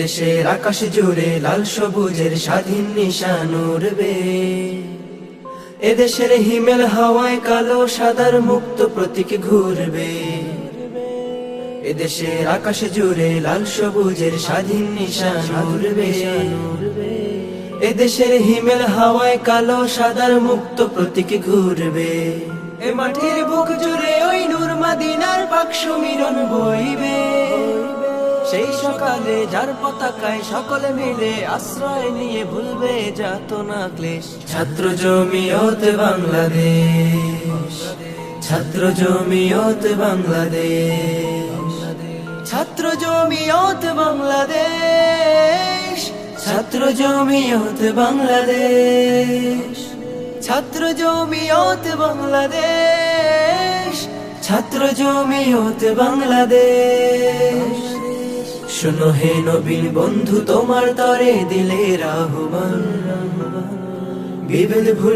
দেশের আকাশ জুড়ে লাল সবুজের স্বাধীন নিশান উড়বে। এদেশের হিমেল হাওয়ায় কালো, সাদার মুক্ত প্রতীক ঘুরবে। এদেশের আকাশ জুড়ে লাল সবুজের স্বাধীন নিশান উড়বে। এদেশের হিমেল হাওয়ায় কালো, সাদার মুক্ত প্রতীক ঘুরবে। এ মাঠের বুক জুড়ে ওই নূর মাদিনার বাক্স মিলন বইবে সেই সকালে যার পতাকায় সকলে মিলে আশ্রয় নিয়ে ভুলবে যাত না ক্লেশ। ছাত্র জমি জমিয়ত বাংলাদেশ। ছাত্র জমি জমিয়ত বাংলাদেশ। ছাত্র জমি জমিয়ত বাংলাদেশ। ছাত্র জমি জমিয়ত বাংলাদেশ। ছাত্র জমি জমিয়ত বাংলাদেশ। ছাত্র জমি জমিয়ত বাংলাদেশ। শোনো হে নবীন বন্ধু তোমার তরে দিলে রাহুবান। বিভেদ ভুল